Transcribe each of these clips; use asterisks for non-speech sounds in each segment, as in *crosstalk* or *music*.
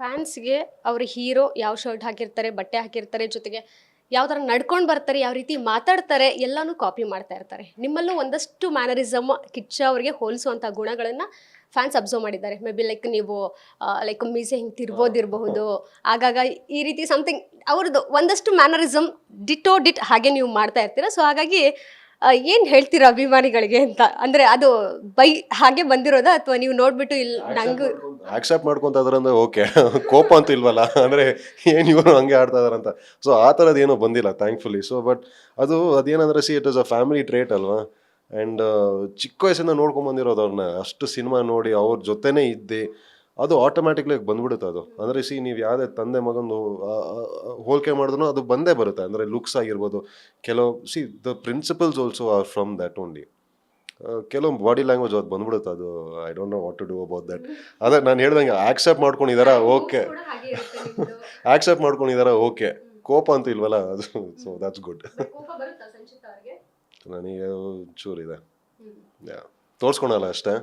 ಫ್ಯಾನ್ಸ್ಗೆ ಅವ್ರ ಹೀರೋ ಯಾವ ಶರ್ಟ್ ಹಾಕಿರ್ತಾರೆ, ಬಟ್ಟೆ ಹಾಕಿರ್ತಾರೆ ಜೊತೆಗೆ ಯಾವ ಥರ ನಡ್ಕೊಂಡು ಬರ್ತಾರೆ, ಯಾವ ರೀತಿ ಮಾತಾಡ್ತಾರೆ, ಎಲ್ಲನೂ ಕಾಪಿ ಮಾಡ್ತಾ ಇರ್ತಾರೆ. ನಿಮ್ಮಲ್ಲೂ ಒಂದಷ್ಟು ಮ್ಯಾನರಿಸಮ್ ಕಿಚ್ಚ ಅವರಿಗೆ ಹೋಲಿಸುವಂಥ ಗುಣಗಳನ್ನು ಫ್ಯಾನ್ಸ್ ಅಬ್ಸರ್ವ್ ಮಾಡಿದ್ದಾರೆ. ಮೇ ಬಿ ಲೈಕ್ ನೀವು ಲೈಕ್ ಮೀಸೆ ಹಿಂಗೆ ತಿರ್ಬೋದಿರಬಹುದು. ಆಗಾಗ ಈ ರೀತಿ ಸಮಥಿಂಗ್ ಅವ್ರದ್ದು ಒಂದಷ್ಟು ಮ್ಯಾನರಿಸಮ್ ಡಿಟೋ ಡಿಟ್ ಹಾಗೆ ನೀವು ಮಾಡ್ತಾ ಇರ್ತೀರ. ಸೊ ಹಾಗಾಗಿ ಏನು ಹೇಳ್ತೀರಾ ಅಭಿಮಾನಿಗಳಿಗೆ ಅಂತ? ಅಂದರೆ ಅದು ಬೈ ಹಾಗೆ ಬಂದಿರೋದ ಅಥವಾ ನೀವು ನೋಡ್ಬಿಟ್ಟು ಇಲ್ಲಿ ನಂಗೆ ಆಕ್ಸೆಪ್ಟ್ ಮಾಡ್ಕೊಂತ ಅಂದ್ರೆ ಓಕೆ *laughs* ಕೋಪ ಅಂತೂ ಇಲ್ವಲ್ಲ? ಅಂದ್ರೆ ಏನ್ ಇವರು ಹಂಗೆ ಆಡ್ತಾ ಇದಾರಂತ? ಸೊ ಆ ಥರದ್ದು ಏನೋ ಬಂದಿಲ್ಲ ಥ್ಯಾಂಕ್ಫುಲಿ ಸೊ ಬಟ್ ಅದು ಅದೇನಂದ್ರೆ see it is a family trait ಅಲ್ವಾ? ಆ್ಯಂಡ್ ಚಿಕ್ಕ ವಯಸ್ಸಿಂದ ನೋಡ್ಕೊಂಡ್ ಬಂದಿರೋದು ಅವ್ರನ್ನ ಅಷ್ಟು ಸಿನಿಮಾ ನೋಡಿ ಅವ್ರ ಜೊತೆನೇ ಇದ್ದೆ. ಅದು ಆಟೋಮ್ಯಾಟಿಕ್ಲಿ ಬಂದ್ಬಿಡುತ್ತೆ ಅದು. ಅಂದರೆ ಸಿ ನೀವು ಯಾವುದೇ ತಂದೆ ಮಗಂದು ಹೋಲಿಕೆ ಮಾಡಿದ್ರು ಅದು ಬಂದೇ ಬರುತ್ತೆ. ಅಂದರೆ ಲುಕ್ಸ್ ಆಗಿರ್ಬೋದು. ಕೆಲವು see the principles also are from that only ಕೆಲವು ಬಾಡಿ ಲ್ಯಾಂಗ್ವೇಜ್ ಅದು ಬಂದ್ಬಿಡುತ್ತೆ ಅದು. I don't know what to do about that ಅದೇ ನಾನು ಹೇಳ್ದಂಗೆ ಆಕ್ಸೆಪ್ಟ್ ಮಾಡ್ಕೊಂಡಿದಾರ? ಓಕೆ ಆಕ್ಸೆಪ್ಟ್ ಮಾಡ್ಕೊಂಡಿದಾರ? ಓಕೆ ಕೋಪ ಅಂತೂ ಇಲ್ವಲ್ಲ? ಅದು ಸೊ ದಟ್ಸ್ ಗುಡ್ ನನಗೆ ಚೂರಿದೆ ಯಾ ತೋರ್ಸ್ಕೊಳಲ್ಲ ಅಷ್ಟೇ.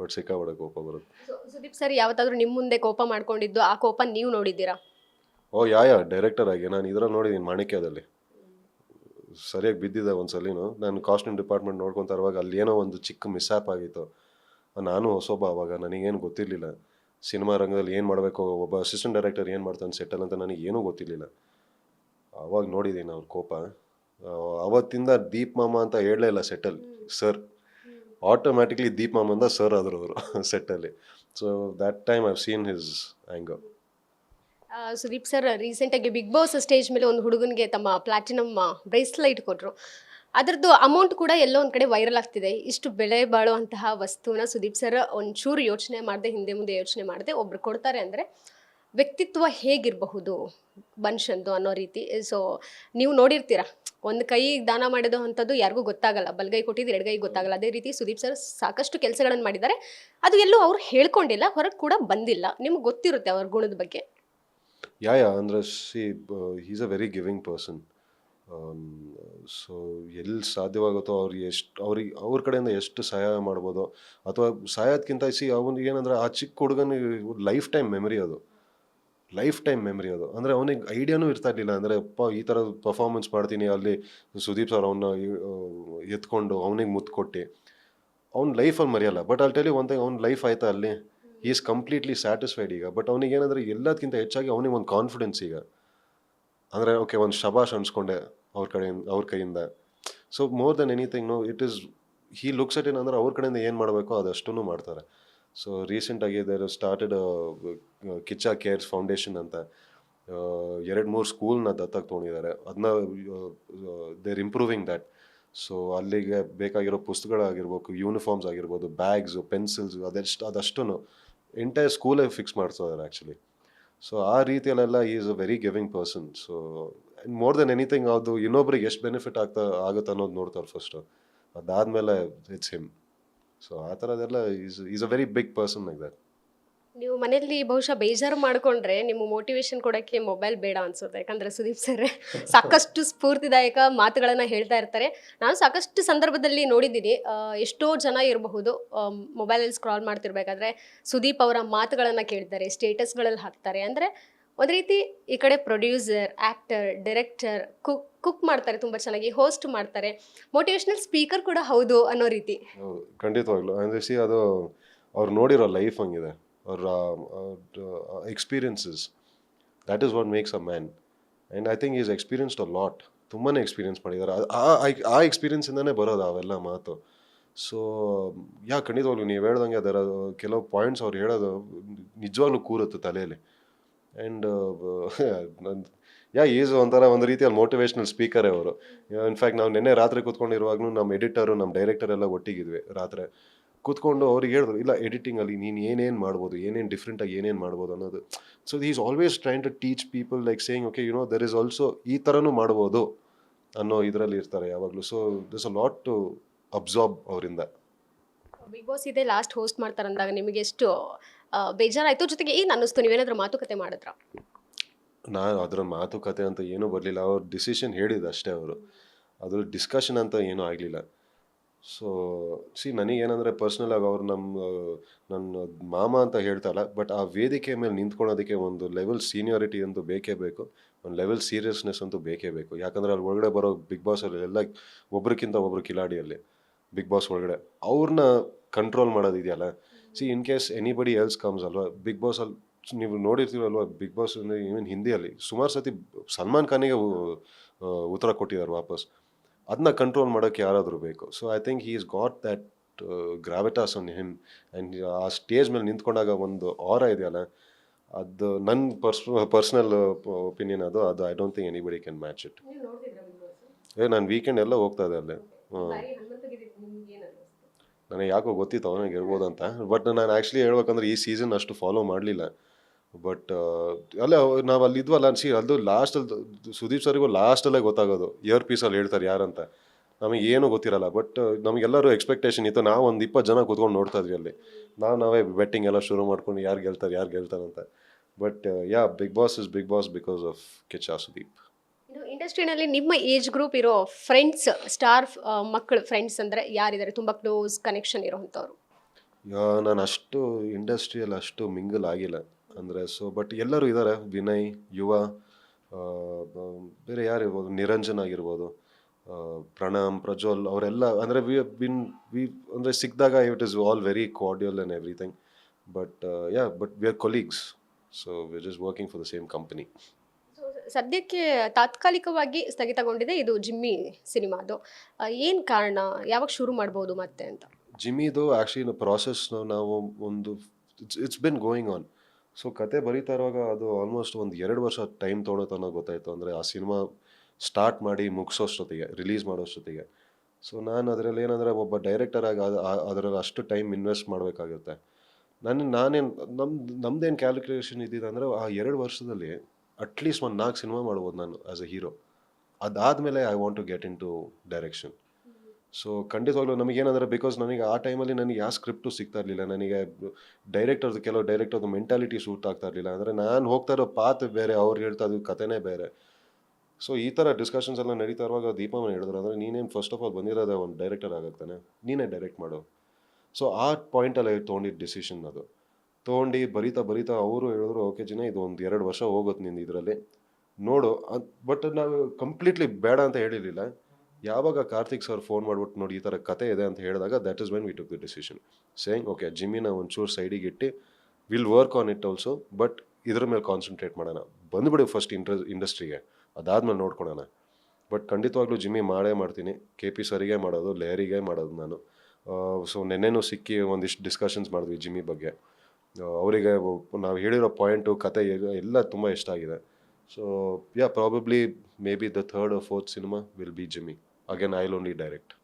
ಬಟ್ ಸಿಕ್ಕಾಪಟ್ಟೆ ಕೋಪ ಬರುತ್ತೆ. ಸುದೀಪ್ ಸರ್ ಯಾವತ್ತಾದ್ರೂ ನಿಮ್ಮ ಮುಂದೆ ಕೋಪ ಮಾಡ್ಕೊಂಡಿದ್ದು ಆ ಕೋಪ ನೀವು ನೋಡಿದ್ದೀರಾ? ಓ ಯಾ ಯಾ ಡೈರೆಕ್ಟರ್ ಆಗಿ ನಾನು ಇದ್ರಲ್ಲಿ ನೋಡಿದ್ದೀನಿ ಮಾಣಿಕ್ಯದಲ್ಲಿ. ಸರಿಯಾಗಿ ಬಿದ್ದಿದ್ದು ಒಂದು ಸಲಿನೂ ನಾನು ಕಾಸ್ಟ್ಯೂಮ್ ಡಿಪಾರ್ಟ್ಮೆಂಟ್ ನೋಡ್ಕೊಂತ ಇರುವಾಗ ಅಲ್ಲಿ ಏನೋ ಒಂದು ಚಿಕ್ಕ ಮಿಸ್ಆ್ಯಪ್ ಆಗಿತ್ತು. ನಾನು ಹೊಸೊಬ್ಬ ಅವಾಗ ನನಗೇನು ಗೊತ್ತಿರಲಿಲ್ಲ. ಸಿನಿಮಾ ರಂಗದಲ್ಲಿ ಏನು ಮಾಡಬೇಕು ಒಬ್ಬ ಅಸಿಸ್ಟೆಂಟ್ ಡೈರೆಕ್ಟರ್ ಏನು ಮಾಡ್ತಾನೆ ಸೆಟಲ್ ಅಂತ ನನಗೆ ಏನೂ ಗೊತ್ತಿರಲಿಲ್ಲ. ಅವಾಗ ನೋಡಿದ್ದೀನಿ ಅವ್ರ ಕೋಪ. ಆ, ಅವತ್ತಿಂದ ದೀಪ್ ಮಾಮ ಅಂತ ಹೇಳಲೇ ಇಲ್ಲ ಸೆಟಲ್ ಸರ್ ಆಟೋಮ್ಯಾಟಿಕ್ಲಿ ದೀಪ್ ಮಾಮಂದ ಸರ್ ಆದರು ಅವರು ಸೆಟ್ಟಲ್ಲಿ so that time I've seen his anger ಆ, ಸುದೀಪ್ ಸರ್ ರೀಸೆಂಟಾಗಿ ಬಿಗ್ ಬಾಸ್ ಸ್ಟೇಜ್ ಮೇಲೆ ಒಂದು ಹುಡುಗನಿಗೆ ತಮ್ಮ ಪ್ಲಾಟಿನಮ್ ಬ್ರೇಸ್ಲೈಟ್ ಕೊಟ್ಟರು ಅದರದ್ದು ಅಮೌಂಟ್ ಕೂಡ ಎಲ್ಲೋ ಒಂದು ಕಡೆ ವೈರಲ್ ಆಗ್ತಿದೆ. ಇಷ್ಟು ಬೆಲೆ ಬಾಳುವಂತಹ ವಸ್ತುವನ್ನ ಸುದೀಪ್ ಸರ್ ಒಂಚೂರು ಯೋಚನೆ ಮಾಡದೆ ಹಿಂದೆ ಮುಂದೆ ಯೋಚನೆ ಮಾಡದೆ ಒಬ್ರು ಕೊಡ್ತಾರೆ ಅಂದರೆ ವ್ಯಕ್ತಿತ್ವ ಹೇಗಿರಬಹುದು ಮನುಷ್ಯಂದು ಅನ್ನೋ ರೀತಿ. ಸೊ ನೀವು ನೋಡಿರ್ತೀರ? ಒಂದು ಕೈ ದಾನ ಮಾಡೋದು ಅಂಥದ್ದು ಯಾರಿಗೂ ಗೊತ್ತಾಗಲ್ಲ. ಬಲ್ಗೈ ಕೊಟ್ಟಿದ್ದು ಎಡಗೈ ಗೊತ್ತಾಗಲ್ಲ. ಅದೇ ರೀತಿ ಸುದೀಪ್ ಸರ್ ಸಾಕಷ್ಟು ಕೆಲಸಗಳನ್ನು ಮಾಡಿದ್ದಾರೆ. ಅದು ಎಲ್ಲೂ ಅವ್ರು ಹೇಳ್ಕೊಂಡಿಲ್ಲ, ಹೊರಗೆ ಕೂಡ ಬಂದಿಲ್ಲ. ನಿಮ್ಗೆ ಗೊತ್ತಿರುತ್ತೆ ಅವ್ರ ಗುಣದ ಬಗ್ಗೆ? ಯಾ ಯಾ ಅಂದರೆ see is a very giving person so ಎಲ್ಲಿ ಸಾಧ್ಯವಾಗುತ್ತೋ ಅವ್ರು ಎಷ್ಟು, ಅವ್ರಿಗೆ, ಅವ್ರ ಕಡೆಯಿಂದ ಎಷ್ಟು ಸಹಾಯ ಮಾಡ್ಬೋದು, ಅಥವಾ ಸಹಾಯಕ್ಕಿಂತ ಸಿ ಅವನಿಗೆ ಏನಂದ್ರೆ ಆ ಚಿಕ್ಕ ಹುಡುಗನಿಗೆ ಲೈಫ್ ಟೈಮ್ ಮೆಮರಿ ಅದು. ಲೈಫ್ ಟೈಮ್ ಮೆಮರಿ ಅದು. ಅಂದರೆ ಅವನಿಗೆ ಐಡಿಯಾನೂ ಇರ್ತಾ ಇರಲಿಲ್ಲ. ಅಂದರೆ ಅಪ್ಪ ಈ ಥರ ಪರ್ಫಾರ್ಮೆನ್ಸ್ ಮಾಡ್ತೀನಿ, ಅಲ್ಲಿ ಸುದೀಪ್ ಸರ್ ಅವನ್ನ ಎತ್ಕೊಂಡು ಅವನಿಗೆ ಮುತ್ತು ಕೊಟ್ಟು. ಅವ್ನ ಲೈಫಲ್ಲಿ ಮರೆಯಲ್ಲ. ಬಟ್ ಅಲ್ಲಿ ಟೆಲಿ ಒಂದು ಅವ್ನ ಲೈಫ್ ಆಯ್ತಾ ಅಲ್ಲಿ? ಈಸ್ ಕಂಪ್ಲೀಟ್ಲಿ ಸ್ಯಾಟಿಸ್ಫೈಡ್ ಈಗ. ಬಟ್ ಅವನಿಗೆ ಏನಂದರೆ ಎಲ್ಲದಕ್ಕಿಂತ ಹೆಚ್ಚಾಗಿ ಅವನಿಗೆ ಒಂದು ಕಾನ್ಫಿಡೆನ್ಸ್ ಈಗ. ಅಂದರೆ ಓಕೆ ಒಂದು ಶಬಾಷ್ ಅನ್ಸ್ಕೊಂಡೆ ಅವ್ರ ಕಡೆಯಿಂದ, ಅವ್ರ ಕೈಯಿಂದ. So more than anything no it is he looks at ಏನಂದ್ರೆ ಅವ್ರ ಕಡೆಯಿಂದ ಏನು ಮಾಡಬೇಕೋ ಅದಷ್ಟೂ ಮಾಡ್ತಾರೆ. ಸೊ ರೀಸೆಂಟಾಗಿ there started Kiccha cares foundation ಅಂತ. ಎರಡು ಮೂರು ಸ್ಕೂಲ್ನ ದತ್ತಾಗಿ ತೊಗೊಂಡಿದ್ದಾರೆ. ಅದನ್ನ ದೇರ್ ಇಂಪ್ರೂವಿಂಗ್ ದ್ಯಾಟ್ ಸೊ ಅಲ್ಲಿಗೆ ಬೇಕಾಗಿರೋ ಪುಸ್ತಕಗಳಾಗಿರ್ಬೋದು ಯೂನಿಫಾರ್ಮ್ಸ್ ಆಗಿರ್ಬೋದು ಬ್ಯಾಗ್ಸು ಪೆನ್ಸಿಲ್ಸ್ ಅದೆಷ್ಟು ಅದಷ್ಟು ಎಂಟೈರ್ ಸ್ಕೂಲೇ ಫಿಕ್ಸ್ ಮಾಡ್ತಿದ್ದಾರೆ ಆ್ಯಕ್ಚುಲಿ ಸೊ ಆ ರೀತಿಯಲ್ಲೆಲ್ಲ is a very giving person so more than anything ಅದು ಇನ್ನೊಬ್ರಿಗೆ ಎಷ್ಟು ಬೆನಿಫಿಟ್ ಆಗ್ತಾ ಆಗುತ್ತೆ ಅನ್ನೋದು ನೋಡ್ತಾರೆ ಫಸ್ಟು ಅದಾದಮೇಲೆ ಇಟ್ಸ್ ಹಿಮ್ ಸೊ ಆ ಥರದೆಲ್ಲ is is a very big person like that ನೀವು ಮನೆಯಲ್ಲಿ ಬಹುಶಃ ಬೇಜಾರು ಮಾಡಿಕೊಂಡ್ರೆ ನಿಮ್ಮ ಮೋಟಿವೇಶನ್ ಕೊಡೋಕ್ಕೆ ಮೊಬೈಲ್ ಬೇಡ ಅನ್ಸುತ್ತೆ. ಯಾಕಂದ್ರೆ ಸುದೀಪ್ ಸರ್ ಸಾಕಷ್ಟು ಸ್ಫೂರ್ತಿದಾಯಕ ಮಾತುಗಳನ್ನು ಹೇಳ್ತಾ ಇರ್ತಾರೆ. ನಾನು ಸಾಕಷ್ಟು ಸಂದರ್ಭದಲ್ಲಿ ನೋಡಿದ್ದೀನಿ. ಎಷ್ಟೋ ಜನ ಇರಬಹುದು ಮೊಬೈಲಲ್ಲಿ ಸ್ಕ್ರಾಲ್ ಮಾಡ್ತಿರ್ಬೇಕಾದ್ರೆ ಸುದೀಪ್ ಅವರ ಮಾತುಗಳನ್ನು ಕೇಳ್ತಾರೆ ಸ್ಟೇಟಸ್ಗಳಲ್ಲಿ ಹಾಕ್ತಾರೆ. ಅಂದರೆ ಒಂದು ರೀತಿ ಈ ಕಡೆ producer actor director cook cook ಮಾಡ್ತಾರೆ ತುಂಬ ಚೆನ್ನಾಗಿ ಹೋಸ್ಟ್ ಮಾಡ್ತಾರೆ. ಮೋಟಿವೇಶ್ನಲ್ ಸ್ಪೀಕರ್ ಕೂಡ ಹೌದು ಅನ್ನೋ ರೀತಿ. ಹೌದು, ಖಂಡಿತವಾಗ್ಲು. ಅಂದರೆ ಸಿ ಅದು ಅವ್ರು ನೋಡಿರೋ ಲೈಫ್ ಹಂಗಿದೆ. ಅವ್ರ experiences that is what makes a man and I think is experienced a lot ತುಂಬಾ ಎಕ್ಸ್ಪೀರಿಯನ್ಸ್ ಮಾಡಿದ್ದಾರೆ. ಆ- ಎಕ್ಸ್ಪೀರಿಯನ್ಸಿಂದನೇ ಬರೋದು ಅವೆಲ್ಲ ಮಾತು. ಸೊ ಯಾ ಖಂಡಿತವಾಗ್ಲು ನೀವು ಹೇಳ್ದಂಗೆ ಅದರ, ಕೆಲವು ಪಾಯಿಂಟ್ಸ್ ಅವ್ರು ಹೇಳೋದು ನಿಜವಾಗ್ಲೂ ಕೂರುತ್ತೆ ತಲೆಯಲ್ಲಿ. ಆ್ಯಂಡ್ ಯಾ ಈಸ್ ಒಂಥರ ಒಂದು ರೀತಿಯಲ್ಲಿ ಮೋಟಿವೇಶ್ನಲ್ ಸ್ಪೀಕರೇ ಅವರು. ಇನ್ಫ್ಯಾಕ್ಟ್ ನಾವು ನಿನ್ನೆ ರಾತ್ರಿ ಕೂತ್ಕೊಂಡಿರುವಾಗಲೂ ನಮ್ಮ ಎಡಿಟರು ನಮ್ಮ ಡೈರೆಕ್ಟರ್ ಎಲ್ಲ ಒಟ್ಟಿಗಿದ್ವಿ ರಾತ್ರಿ. ಕೂತ್ಕೊಂಡು ಅವ್ರಿಗೆ ಹೇಳಿದ್ರು, ಇಲ್ಲ ಎಡಿಟಿಂಗಲ್ಲಿ ನೀನು ಏನೇನು ಮಾಡ್ಬೋದು, ಏನೇನು ಡಿಫ್ರೆಂಟಾಗಿ ಏನೇನು ಮಾಡ್ಬೋದು ಅನ್ನೋದು. So is always trying to teach people like saying okay you know there is also ಈ ಥರನೂ ಮಾಡ್ಬೋದು, ಅನ್ನೋ ಇದರಲ್ಲಿ ಇರ್ತಾರೆ ಯಾವಾಗಲೂ. So this a lot to absorb ಅವರಿಂದ. ಬಿಗ್ ಬಾಸ್ ಇದೆ ಲಾಸ್ಟ್ ಹೋಸ್ಟ್ ಮಾಡ್ತಾರಂದಾಗ ನಿಮಗೆ ಎಷ್ಟು ಬೇಜಾರಾಯ್ತು. ಜೊತೆಗೆ ಏನು ಅನ್ನಿಸ್ತು? ನೀವೇನಾದ್ರೂ ಮಾತುಕತೆ ಮಾಡಿದ್ರ? ನಾನು ಅದರ ಮಾತುಕತೆ ಅಂತ ಏನೂ ಬರಲಿಲ್ಲ. ಅವ್ರ ಡಿಸಿಷನ್ ಹೇಳಿದ್ದು ಅಷ್ಟೇ ಅವರು. ಅದ್ರ ಡಿಸ್ಕಷನ್ ಅಂತ ಏನೂ ಆಗಲಿಲ್ಲ. ಸೊ ಸಿ ನನಗೇನಂದರೆ ಪರ್ಸ್ನಲ್ ಆಗಿ ಅವ್ರು ನಮ್ಮ ನನ್ನ ಮಾಮ ಅಂತ ಹೇಳ್ತಾರಲ್ಲ ಬಟ್ ಆ ವೇದಿಕೆ ಮೇಲೆ ನಿಂತ್ಕೊಳ್ಳೋದಕ್ಕೆ ಒಂದು ಲೆವೆಲ್ ಸೀನಿಯಾರಿಟಿ ಅಂತೂ ಬೇಕೇ ಬೇಕು. ಒಂದು ಲೆವೆಲ್ ಸೀರಿಯಸ್ನೆಸ್ ಅಂತೂ ಬೇಕೇ ಬೇಕು. ಯಾಕಂದರೆ ಅಲ್ಲಿ ಒಳಗಡೆ ಬರೋ ಬಿಗ್ ಬಾಸ್ ಅಲ್ಲಿ ಎಲ್ಲ ಒಬ್ರಿಗಿಂತ ಒಬ್ರು ಕಿಲಾಡಿಯಲ್ಲಿ ಬಿಗ್ ಬಾಸ್ ಒಳಗಡೆ ಅವ್ರನ್ನ control ಮಾಡೋದಿದೆಯಲ್ಲ see in case anybody else comes ಅಲ್ವಾ ಬಿಗ್ ಬಾಸ್ ಅಲ್ಲಿ ನೀವು ನೋಡಿರ್ತೀವಲ್ವಾ ಬಿಗ್ ಬಾಸ್ ಅಂದರೆ ಈವನ್ ಹಿಂದಿಯಲ್ಲಿ ಸುಮಾರು ಸತಿ ಸಲ್ಮಾನ್ ಖಾನಿಗೆ ಉತ್ತರ ಕೊಟ್ಟಿದ್ದಾರೆ ವಾಪಸ್. ಅದನ್ನ ಕಂಟ್ರೋಲ್ ಮಾಡೋಕ್ಕೆ ಯಾರಾದರೂ ಬೇಕು. So I think he is got that gravitas on him and ಆ ಸ್ಟೇಜ್ ಮೇಲೆ ನಿಂತ್ಕೊಂಡಾಗ ಒಂದು ಆರ ಇದೆಯಲ್ಲ ಅದು ನನ್ನ ಪರ್ಸ್ ಪರ್ಸ್ನಲ್ ಒಪಿನಿಯನ್ ಅದು ಅದು I don't think anybody can match it ಏ ನಾನು ವೀಕೆಂಡ್ ಎಲ್ಲ ಹೋಗ್ತಾ ಇದೆ ಅಲ್ಲೇ. ಹ್ಮ್. ನನಗೆ ಯಾಕೋ ಗೊತ್ತಿತ್ತು ಅವನಿಗೆ ಇರ್ಬೋದು ಅಂತ. ಬಟ್ ನಾನು ಆ್ಯಕ್ಚುಲಿ ಹೇಳ್ಬೇಕಂದ್ರೆ ಈ ಸೀಸನ್ ಅಷ್ಟು ಫಾಲೋ ಮಾಡಲಿಲ್ಲ. ಬಟ್ ಅಲ್ಲ, ನಾವು ಅಲ್ಲಿ ಇದ್ವಲ್ಲ, ಸಿ, ಅದು ಲಾಸ್ಟಲ್ಲಿ ಸುದೀಪ್ ಸರ್ಗೂ ಲಾಸ್ಟಲ್ಲೇ ಗೊತ್ತಾಗೋದು. ಇಯರ್ ಪೀಸಲ್ಲಿ ಹೇಳ್ತಾರೆ ಯಾರಂತ. ನಮಗೆ ಏನೂ ಗೊತ್ತಿರಲ್ಲ. ಬಟ್ ನಮಗೆಲ್ಲರೂ ಎಕ್ಸ್ಪೆಕ್ಟೇಷನ್ ಇತ್ತು. ನಾವು ಒಂದು ಇಪ್ಪತ್ತು ಜನ ಕೂತ್ಕೊಂಡು ನೋಡ್ತಾ ಇದ್ವಿ ಅಲ್ಲಿ. ನಾವು ನಾವೇ ಬೆಟ್ಟಿಂಗ್ ಎಲ್ಲ ಶುರು ಮಾಡ್ಕೊಂಡು ಯಾರು ಗೆಲ್ತಾರೆ ಯಾರು ಗೆಲ್ತಾರೆ ಅಂತ. But yeah Big Boss is Big Boss because of Kiccha Sudeep ಇನ್ನು ಇಂಡಸ್ಟ್ರಿನಲ್ಲಿ ನಿಮ್ಮ ಏಜ್ ಗ್ರೂಪ್ ಇರೋ ಫ್ರೆಂಡ್ಸ್ ಸ್ಟಾರ್ ಮಕ್ಕಳು ಫ್ರೆಂಡ್ಸ್ ಅಂದರೆ ಯಾರಿದ್ದಾರೆ? ತುಂಬ ಕ್ಲೋಸ್ ಕನೆಕ್ಷನ್ ಇರೋವಂಥವ್ರು. ನಾನು ಅಷ್ಟು ಇಂಡಸ್ಟ್ರಿಯಲ್ಲಿ ಅಷ್ಟು ಮಿಂಗಲ್ ಆಗಿಲ್ಲ. ಅಂದರೆ ಸೊ ಬಟ್ ಎಲ್ಲರೂ ಇದ್ದಾರೆ ವಿನಯ್, ಯುವ ಬೇರೆ ಯಾರು ಇರ್ಬೋದು? ನಿರಂಜನ್ ಆಗಿರ್ಬೋದು. ಪ್ರಣಾಮ್, ಪ್ರಜ್ವಲ್ ಅವರೆಲ್ಲ, ಅಂದರೆ ವಿ ಬಿನ್ ವಿ ಅಂದರೆ ಸಿಕ್ಕಿದಾಗ it is all very cordial and everything but yeah but we are colleagues so we just working for the same company ಸದ್ಯಕ್ಕೆ ತಾತ್ಕಾಲಿಕವಾಗಿ ಸ್ಥಗಿತಗೊಂಡಿದೆ ಇದು ಜಿಮ್ಮಿ ಸಿನಿಮಾದು. ಏನು ಕಾರಣ? ಯಾವಾಗ ಶುರು ಮಾಡ್ಬೋದು ಮತ್ತೆ ಅಂತ? ಜಿಮ್ಮಿದು ಆ್ಯಕ್ಚುಲಿ ಪ್ರಾಸೆಸ್ ನಾವು ಒಂದು it's been going on so ಕತೆ ಬರೀತಾ ಇರುವಾಗ ಅದು ಆಲ್ಮೋಸ್ಟ್ ಒಂದು ಎರಡು ವರ್ಷ ಟೈಮ್ ತೊಗೊಳತ್ತ ಅನ್ನೋ ಗೊತ್ತಾಯಿತು. ಅಂದರೆ ಆ ಸಿನಿಮಾ ಸ್ಟಾರ್ಟ್ ಮಾಡಿ ಮುಗಿಸೋಷ್ಟೊತ್ತಿಗೆ ರಿಲೀಸ್ ಮಾಡೋಷ್ಟೊತ್ತಿಗೆ ಸೊ ನಾನು ಅದರಲ್ಲಿ ಏನಂದರೆ ಒಬ್ಬ ಡೈರೆಕ್ಟರ್ ಆಗಿ ಅದು- ಅದರಲ್ಲಿ ಅಷ್ಟು ಟೈಮ್ ಇನ್ವೆಸ್ಟ್ ಮಾಡಬೇಕಾಗುತ್ತೆ. ನಾನು, ನಾನೇನು, ನಮ್ದು, ನಮ್ದೇನು ಕ್ಯಾಲ್ಕುಲೇಷನ್ ಇದ್ದಿದ್ದು ಅಂದರೆ ಆ ಎರಡು ವರ್ಷದಲ್ಲಿ ಅಟ್ಲೀಸ್ಟ್ ಒಂದು ನಾಲ್ಕು ಸಿನಿಮಾ ಮಾಡ್ಬೋದು ನಾನು ಆ್ಯಸ್ ಎ ಹೀರೋ ಅದಾದಮೇಲೆ I want to get into direction so ಖಂಡಿತವಾಗ್ಲೂ ನಮಗೇನಂದ್ರೆ ಬಿಕಾಸ್ ನನಗೆ ಆ ಟೈಮಲ್ಲಿ ನನಗೆ ಯಾವ ಸ್ಕ್ರಿಪ್ಟು ಸಿಗ್ತಾ ಇರಲಿಲ್ಲ, ನನಗೆ ಡೈರೆಕ್ಟರ್ದು ಕೆಲವು ಡೈರೆಕ್ಟರ್ದು ಮೆಂಟಾಲಿಟಿ ಸೂಟ್ ಆಗ್ತಾ ಇರಲಿಲ್ಲ. ಅಂದರೆ ನಾನು ಹೋಗ್ತಾ ಇರೋ ಪಾತ್ ಬೇರೆ, ಅವ್ರು ಹೇಳ್ತಾ ಇದ್ದು ಕಥೆನೇ ಬೇರೆ. ಸೊ ಈ ಥರ ಡಿಸ್ಕಷನ್ಸ್ ಎಲ್ಲ ನಡೀತಾ ಇರುವಾಗ ದೀಪಮ್ಮನ ಹೇಳಿದ್ರು ಅಂದರೆ ನೀನೇನು ಫಸ್ಟ್ ಆಫ್ ಆಲ್ ಬಂದಿರೋದೇ ಒಂದು ಡೈರೆಕ್ಟರ್ ಆಗುತ್ತಾನೆ ನೀನೇ ಡೈರೆಕ್ಟ್ ಮಾಡು. ಸೊ ಆ ಪಾಯಿಂಟಲ್ಲಿ ತೊಗೊಂಡಿದ್ದ ಡಿಸಿಷನ್ ಅದು. ತೊಗೊಂಡು ಬರೀತಾ ಬರಿತಾ ಅವರು ಹೇಳಿದ್ರು, ಓಕೆ ಜಿನ ಇದು ಒಂದು ಎರಡು ವರ್ಷ ಹೋಗುತ್ತೆ ನಿಂದು ಇದರಲ್ಲಿ. ನೋಡು ಬಟ್ ನಾವು ಕಂಪ್ಲೀಟ್ಲಿ ಬೇಡ ಅಂತ ಹೇಳಿರಲಿಲ್ಲ. ಯಾವಾಗ ಕಾರ್ತಿಕ್ ಸರ್ ಫೋನ್ ಮಾಡ್ಬಿಟ್ಟು ನೋಡಿ, ಈ ಥರ ಕತೆ ಇದೆ ಅಂತ ಹೇಳಿದಾಗ that is when we took the decision saying okay, ಜಿಮ್ಮಿನ ಒಂಚೂರು ಸೈಡಿಗೆ ಇಟ್ಟು will work on it also but ಇದ್ರ ಮೇಲೆ ಕಾನ್ಸಂಟ್ರೇಟ್ ಮಾಡೋಣ. ಬಂದ್ಬಿಡು ಫಸ್ಟ್ ಇಂಟ್ರ ಇಂಡಸ್ಟ್ರಿಗೆ ಅದಾದ್ಮೇಲೆ ನೋಡ್ಕೊಳೋಣ. ಬಟ್ ಖಂಡಿತವಾಗ್ಲೂ ಜಿಮ್ಮಿ ಮಾಡೇ ಮಾಡ್ತೀನಿ. ಕೆ ಪಿ ಸರಿಗೆ ಮಾಡೋದು ಲೇರಿಗೆ ಮಾಡೋದು ನಾನು. ಸೊ ನೆನ್ನೆನೂ ಸಿಕ್ಕಿ ಒಂದಿಷ್ಟು ಡಿಸ್ಕಷನ್ಸ್ ಮಾಡಿದ್ವಿ ಜಿಮ್ಮಿ ಬಗ್ಗೆ. ಅವರಿಗೆ ನಾವು ಹೇಳಿರೋ ಪಾಯಿಂಟು ಕತೆ ಎಲ್ಲ- ತುಂಬ ಇಷ್ಟ ಆಗಿದೆ. So yeah probably maybe the third fourth cinema will be Jimmy again I only direct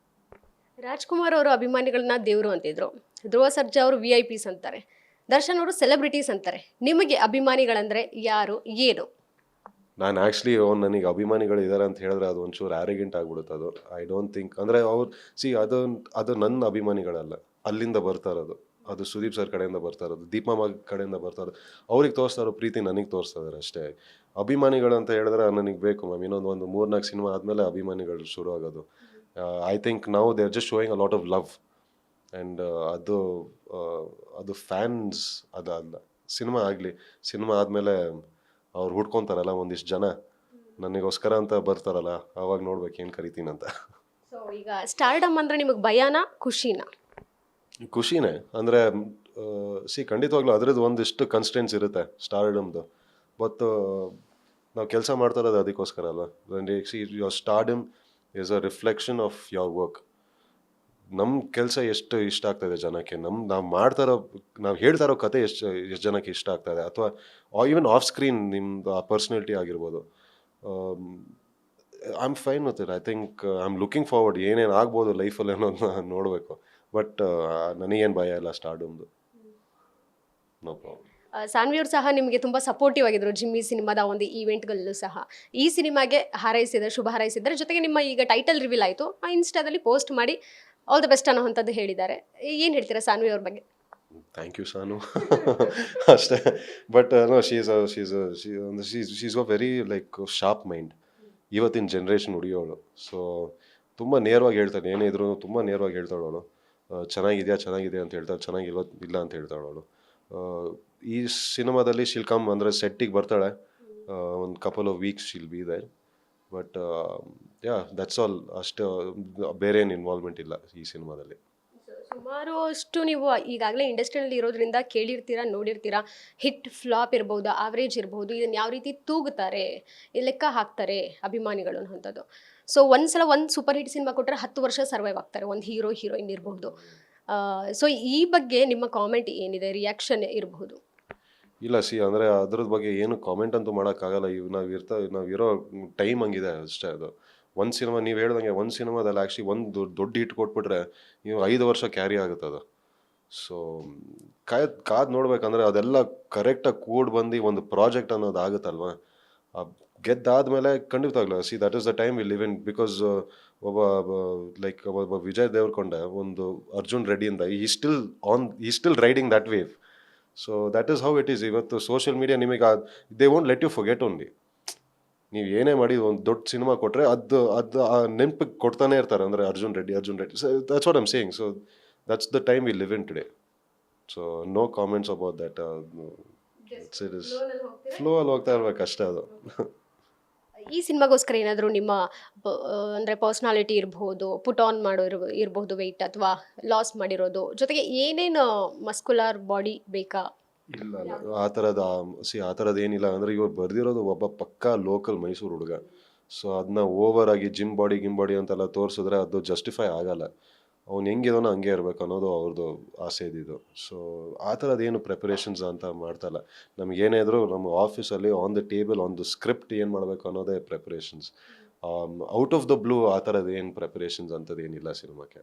Rajkumar ಅವರು ಅಭಿಮಾನಿಗಳನ್ನ ದೇವರು ಅಂತಿದ್ರು. ಧ್ರುವ ಸರ್ಜಾ ಅವರು ವಿ ಐ ಪಿಸ್ ಅಂತಾರೆ. ದರ್ಶನ್ ಅವರು ಸೆಲೆಬ್ರಿಟೀಸ್ ಅಂತಾರೆ. ನಿಮಗೆ ಅಭಿಮಾನಿಗಳಂದ್ರೆ ಯಾರು ಏನು? ನಾನು ಆ್ಯಕ್ಚುಲಿ ಅವ್ನು ನನಗೆ ಅಭಿಮಾನಿಗಳು ಇದ್ದಾರೆ ಅಂತ ಹೇಳಿದ್ರೆ ಅದು ಒಂಚೂರು ಆ್ಯರಿಗೆಂಟ್ ಆಗ್ಬಿಡುತ್ತೆ ಅದು. ಐ ಡೋಂಟ್ ಥಿಂಕ್ ಅಂದರೆ ಅವ್ರು ಸಿ ಅದು ಅದು ನನ್ನ ಅಭಿಮಾನಿಗಳಲ್ಲ. ಅಲ್ಲಿಂದ ಬರ್ತಾ ಇರೋದು. ಅದು ಸುದೀಪ್ ಸರ್ ಕಡೆಯಿಂದ ಬರ್ತಾ ಇರೋದು ದೀಪಮ್ಮ ಕಡೆಯಿಂದ ಬರ್ತಾ ಇರೋದು. ಅವ್ರಿಗೆ ತೋರಿಸ್ತಾ ಇರೋ ಪ್ರೀತಿ ನನಗೆ ತೋರಿಸ್ತಾ ಇದ್ದಾರೆ ಅಷ್ಟೇ. ಅಭಿಮಾನಿಗಳು ಅಂತ ಹೇಳಿದ್ರೆ ನನಗೆ ಬೇಕು ಮ್ಯಾಮ್. ಇನ್ನೊಂದು ಒಂದು ಮೂರ್ನಾಲ್ಕು ಸಿನಿಮಾ ಆದಮೇಲೆ ಅಭಿಮಾನಿಗಳು ಶುರು ಆಗೋದು ಐ ಥಿಂಕ್ ನಾವು they are just showing a lot of love and ಅದು ಅದು ಫ್ಯಾನ್ಸ್ ಅದು ಅಲ್ಲ. ಸಿನಿಮಾ ಆಗಲಿ ಸಿನಿಮಾ ಆದಮೇಲೆ ಅವ್ರು ಹುಡ್ಕೊತಾರಲ್ಲ ಒಂದಿಷ್ಟು ಜನ. ನನಗೋಸ್ಕರ ಅಂತ ಬರ್ತಾರಲ್ಲ ಅವಾಗ ನೋಡ್ಬೇಕು ಏನು ಕರಿತೀನಂತ. ಸೊ ಈಗ ಸ್ಟಾರ್ಡಮ್ ಅಂದರೆ ನಿಮಗೆ ಭಯನಾ ಖುಷಿನಾ? ಖುಷಿನೇ. ಅಂದರೆ ಸಿ ಖಂಡಿತವಾಗ್ಲೂ ಅದರದ್ದು ಒಂದಿಷ್ಟು ಕನ್ಸ್ಟೆನ್ಸ್ ಇರುತ್ತೆ ಸ್ಟಾರ್ಡಮ್ದು ಬಟ್ ನಾವು ಕೆಲಸ ಮಾಡ್ತಾ ಇರೋದು ಅದಕ್ಕೋಸ್ಕರ ಅಲ್ವಾ? See your stardom is a reflection of your work ನಮ್ಮ ಕೆಲಸ ಎಷ್ಟು ಇಷ್ಟ ಆಗ್ತದೆ ಜನಕ್ಕೆ? ನಮ್ಮ ನಾವು ಮಾಡ್ತಾ ನಾವು ಹೇಳ್ತಾ ಇರೋ ಕತೆ ಎಷ್ಟು ಎಷ್ಟು ಜನಕ್ಕೆ ಇಷ್ಟ ಆಗ್ತದೆ ಅಥವಾ ಈವನ್ ಆಫ್ ಸ್ಕ್ರೀನ್ ನಿಮ್ಮದು ಆ ಪರ್ಸ್ನಾಲಿಟಿ ಆಗಿರ್ಬೋದು. I am fine it I think I am looking forward ಏನೇನು ಆಗ್ಬೋದು ಲೈಫಲ್ಲಿ ಅನ್ನೋದನ್ನ ನೋಡಬೇಕು. ಬಟ್ ನನಗೇನು ಭಯ ಇಲ್ಲ ಸ್ಟಾರ್ಡಮ್ದು. ನೋ ಪ್ರಾಬ್ಲಮ್ ಆ, ಸಾನ್ವಿ ಅವರು ಸಹ ನಿಮಗೆ ತುಂಬ ಸಪೋರ್ಟಿವ್ ಆಗಿದ್ರು ಜಿಮ್ಮಿ ಸಿನಿಮಾದ ಒಂದು ಈವೆಂಟ್ಗಳಲ್ಲೂ ಸಹ. ಈ ಸಿನಿಮಾಗೆ ಹಾರೈಸಿದ್ದಾರೆ ಶುಭ ಹಾರೈಸಿದ್ದಾರೆ. ಜೊತೆಗೆ ನಿಮ್ಮ ಈಗ ಟೈಟಲ್ ರಿವೀಲ್ ಆಯಿತು. ಆ ಇನ್ಸ್ಟಾದಲ್ಲಿ ಪೋಸ್ಟ್ ಮಾಡಿ ಆಲ್ ದ ಬೆಸ್ಟ್ ಅನ್ನೋವಂಥದ್ದು ಹೇಳಿದ್ದಾರೆ. ಏನು ಹೇಳ್ತೀರಾ ಸಾನ್ವಿ ಅವ್ರ ಬಗ್ಗೆ? ಥ್ಯಾಂಕ್ ಯು ಸಾನು. *laughs* ಅಷ್ಟೇ. But no she's she's she's she's a very like sharp mind ಇವತ್ತಿನ ಜನ್ರೇಷನ್ ಹುಡುಗಿಯೋಳು. ಸೊ ತುಂಬ ನೇರವಾಗಿ ಹೇಳ್ತಾನೆ ಏನೇ ಇದ್ರು ತುಂಬ ನೇರವಾಗಿ ಹೇಳ್ತಾಳು ಅವಳು. ಚೆನ್ನಾಗಿದೆಯಾ, ಚೆನ್ನಾಗಿದೆ ಅಂತ ಹೇಳ್ತಾಳೆ ಚೆನ್ನಾಗಿಲ್ಲ ಇಲ್ಲ ಅಂತ ಹೇಳ್ತಾಳೆ ಅವಳು. ಈ ಸಿನಿಮಾದಲ್ಲಿ ಶಿಲ್ಕಾಮ್ ಅಂದರೆ ಸೆಟ್ಟಿಗೆ ಬರ್ತಾಳೆ. ಒಂದು couple of weeks she'll be ಇದೆ ಬಟ್ ಯಾ ದಟ್ಸ್ ಆಲ್ ಅಷ್ಟು, ಬೇರೆ ಏನು ಇನ್ವಾಲ್ವ್ಮೆಂಟ್ ಇಲ್ಲ ಈ ಸಿನಿಮಾದಲ್ಲಿ. ಸುಮಾರು ಅಷ್ಟು ನೀವು ಈಗಾಗಲೇ ಇಂಡಸ್ಟ್ರಿಯಲ್ಲಿ ಇರೋದ್ರಿಂದ ಕೇಳಿರ್ತೀರಾ, ನೋಡಿರ್ತೀರಾ? ಹಿಟ್ ಫ್ಲಾಪ್ ಇರ್ಬೋದು ಆವ್ರೇಜ್ ಇರ್ಬೋದು ಇದನ್ನು ಯಾವ ರೀತಿ ತೂಗುತ್ತಾರೆ, ಲೆಕ್ಕ ಹಾಕ್ತಾರೆ ಅಭಿಮಾನಿಗಳು ಅನ್ನೋಂಥದ್ದು ಸೊ ಒಂದ್ಸಲ ಒಂದು ಸೂಪರ್ ಹಿಟ್ ಸಿನಿಮಾ ಕೊಟ್ಟರೆ ಹತ್ತು ವರ್ಷ ಸರ್ವೈವ್ ಆಗ್ತಾರೆ. ಒಂದು ಹೀರೋ ಹೀರೋಯಿನ್ ಇರಬಹುದು. ಸೊ ಈ ಬಗ್ಗೆ ನಿಮ್ಮ ಕಾಮೆಂಟ್ ಏನಿದೆ? ರಿಯಾಕ್ಷನ್ ಇರಬಹುದು. ಇಲ್ಲ, ಸಿ, ಅಂದರೆ ಅದ್ರದ್ದು ಬಗ್ಗೆ ಏನು ಕಾಮೆಂಟ್ ಅಂತೂ ಮಾಡೋಕ್ಕಾಗಲ್ಲ. ಇವು ನಾವು ಇರ್ತಾ, ನಾವು ಇರೋ ಟೈಮ್ ಹಂಗಿದೆ ಅಷ್ಟೇ ಅದು. ಒಂದು ಸಿನಿಮಾ ನೀವು ಹೇಳ್ದಂಗೆ ಒಂದು ಸಿನಿಮಾದಲ್ಲಿ ಆ್ಯಕ್ಚುಲಿ ಒಂದು ದೊಡ್ಡ ಹಿಟ್ ಕೊಟ್ಬಿಟ್ರೆ ನೀವು ಐದು ವರ್ಷ ಕ್ಯಾರಿ ಆಗುತ್ತೆ ಅದು. ಸೊ ಕಾಯ್, ಕಾದು ನೋಡ್ಬೇಕಂದ್ರೆ ಅದೆಲ್ಲ ಕರೆಕ್ಟಾಗಿ ಕೂಡ್ ಬಂದು ಒಂದು ಪ್ರಾಜೆಕ್ಟ್ ಅನ್ನೋದು ಆಗುತ್ತಲ್ವ? ಆ ಗೆದ್ದಾದ್ಮೇಲೆ ಖಂಡಿತವಾಗ್ಲೂ see that is the time we live in because ಒಬ್ಬ ಲೈಕ್ ಒಬ್ಬ ವಿಜಯ್ ದೇವರಕೊಂಡ ಒಂದು ಅರ್ಜುನ್ ರೆಡ್ಡಿಯಿಂದ ಈ ಸ್ಟಿಲ್ ಆನ್ ಈ still riding that wave so that is how it is ಇವತ್ತು ಸೋಷಿಯಲ್ ಮೀಡಿಯಾ ನಿಮಗೆ they won't let you forget only ನೀವು ಏನೇ ಮಾಡಿ ಒಂದು ದೊಡ್ಡ ಸಿನಿಮಾ ಕೊಟ್ಟರೆ ಅದು ಅದು ಆ ನೆನ್ಪಿಗೆ ಕೊಡ್ತಾನೆ ಇರ್ತಾರೆ ಅಂದರೆ Arjun Reddy Arjun Reddy. So that's what I'm saying so that's the time we live in today so no comments about that it's it is flow ಅಲ್ಲಿ ಹೋಗ್ತಾ ಇರ್ಬೇಕು ಅಷ್ಟೇ ಅದು. ಈ ಸಿನಿಮಾಗೋಸ್ಕರ ಏನಾದರೂ ನಿಮ್ಮ ಅಂದರೆ ಪರ್ಸ್ನಾಲಿಟಿ ಇರಬಹುದು ಪುಟ್ ಆನ್ ಮಾಡೋರು ಇರಬಹುದು ವೆಯ್ಟ್ ಅಥವಾ ಲಾಸ್ ಮಾಡಿರೋದು, ಜೊತೆಗೆ ಏನೇನು ಮಸ್ಕುಲಾರ್ ಬಾಡಿ ಬೇಕಾ? ಇಲ್ಲ ಇಲ್ಲ. ಆ ಥರದ ಸಿ ಆ ಥರದ್ದು ಏನಿಲ್ಲ. ಅಂದರೆ ಇವರು ಬರೆದಿರೋದು ಒಬ್ಬ ಪಕ್ಕಾ ಲೋಕಲ್ ಮೈಸೂರು ಹುಡುಗ. ಸೊ ಅದನ್ನ ಓವರ್ ಆಗಿ ಜಿಮ್ ಬಾಡಿ ಗಿಮ್ ಬಾಡಿ ಅಂತೆಲ್ಲ ತೋರಿಸಿದ್ರೆ ಅದು ಜಸ್ಟಿಫೈ ಆಗಲ್ಲ. ಅವ್ನು ಹೆಂಗಿದಾನೋ ಹಂಗೆ ಇರಬೇಕು ಅನ್ನೋದು ಅವ್ರದ್ದು ಆಸೆ ಇದ್ದಿದ್ದು ಸೊ ಆ ಥರದ್ದೇನು ಏನು ಪ್ರಿಪರೇಷನ್ಸ್ ಅಂತ ಮಾಡ್ತಾಯಿಲ್ಲ ನಮ್ಗೆ ಏನೇ ಇದ್ರು ನಮ್ಮ ಆಫೀಸಲ್ಲಿ on the table on the script ಏನು ಮಾಡಬೇಕು ಅನ್ನೋದೇ preparations out of the blue ಆ ಥರದ್ದು ಏನು ಪ್ರಿಪರೇಷನ್ಸ್ ಅಂಥದ್ದು ಏನಿಲ್ಲ ಸಿನಿಮಾಕ್ಕೆ.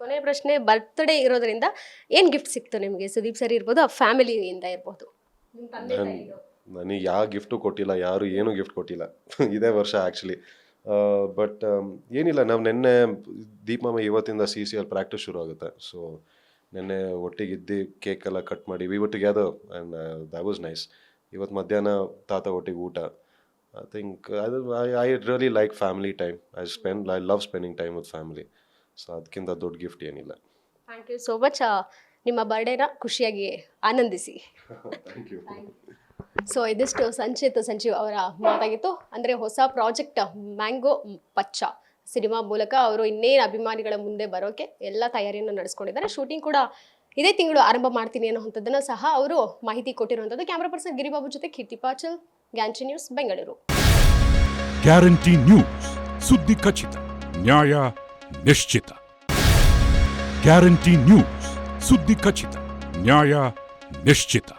ಕೊನೆ ಪ್ರಶ್ನೆ ಬರ್ತ್ಡೇ ಇರೋದ್ರಿಂದ ಏನು ಗಿಫ್ಟ್ ಸಿಕ್ತು ನಿಮಗೆ? ಸುದೀಪ್ ಸರ್ ಇರ್ಬೋದು ಆ ಫ್ಯಾಮಿಲಿಯಿಂದ ಇರ್ಬೋದು. ನನಗೆ ಯಾವ ಗಿಫ್ಟು ಕೊಟ್ಟಿಲ್ಲ ಯಾರು ಏನೂ ಗಿಫ್ಟ್ ಕೊಟ್ಟಿಲ್ಲ. *laughs* ಇದೇ ವರ್ಷ ಆ್ಯಕ್ಚುಲಿ ಬಟ್ ಏನಿಲ್ಲ ನಾವು ನಿನ್ನೆ ದೀಪಮ್ಮ ಇವತ್ತಿಂದ ಸಿ ಸಿ ಅಲ್ಲಿ ಪ್ರಾಕ್ಟೀಸ್ ಶುರು ಆಗುತ್ತೆ. ಸೊ ನಿನ್ನೆ ಒಟ್ಟಿಗೆ ಇದ್ದು ಕೇಕ್ ಎಲ್ಲ ಕಟ್ ಮಾಡಿ ವಿ ಒಟ್ಟಿಗೆ ಅದು ಆ್ಯಂಡ್ ದ್ಯಾಟ್ ವಾಸ್ ನೈಸ್ ಇವತ್ತು ಮಧ್ಯಾಹ್ನ ತಾತ ಒಟ್ಟಿಗೆ ಊಟ. ಐ ಥಿಂಕ್ ಅದು I I really like family time I spend I love spending time with family so ಅದಕ್ಕಿಂತ ದೊಡ್ಡ ಗಿಫ್ಟ್ ಏನಿಲ್ಲ. ಥ್ಯಾಂಕ್ ಯು ಸೋ ಮಚ್ ನಿಮ್ಮ ಬರ್ಡೇನ ಖುಷಿಯಾಗಿ ಆನಂದಿಸಿ. *laughs* ಥ್ಯಾಂಕ್ ಯು ಸೊ ಇದಿಷ್ಟು ಸಂಚಿತ್ ಸಂಜೀವ್ ಅವರ ಮಾತಾಗಿತ್ತು. ಅಂದರೆ ಹೊಸ ಪ್ರಾಜೆಕ್ಟ್ ಮ್ಯಾಂಗೋ ಪಚ್ಚ ಸಿನಿಮಾ ಮೂಲಕ ಅವರು ಇನ್ನೇನು ಅಭಿಮಾನಿಗಳ ಮುಂದೆ ಬರೋಕೆ ಎಲ್ಲ ತಯಾರಿಯನ್ನು ನಡೆಸ್ಕೊಂಡಿದ್ದಾರೆ. ಶೂಟಿಂಗ್ ಕೂಡ ಇದೇ ತಿಂಗಳು ಆರಂಭ ಮಾಡ್ತೀನಿ ಅನ್ನೋಂಥದ್ದನ್ನು ಸಹ ಅವರು ಮಾಹಿತಿ ಕೊಟ್ಟಿರುವಂಥದ್ದು. ಕ್ಯಾಮ್ರಾ ಪರ್ಸನ್ ಗಿರಿಬಾಬು ಜೊತೆ ಕೀರ್ತಿ ಪಾಚಲ್ ಗ್ಯಾಂಚಿ ನ್ಯೂಸ್ ಬೆಂಗಳೂರು ಗ್ಯಾರಂಟಿ ನ್ಯೂಸ್ ಸುದ್ದಿ ಖಚಿತ, ನ್ಯಾಯ ನಿಶ್ಚಿತ. ಗ್ಯಾರಂಟಿ ನ್ಯೂಸ್ ಸುದ್ದಿ ಖಚಿತ, ನ್ಯಾಯ ನಿಶ್ಚಿತ.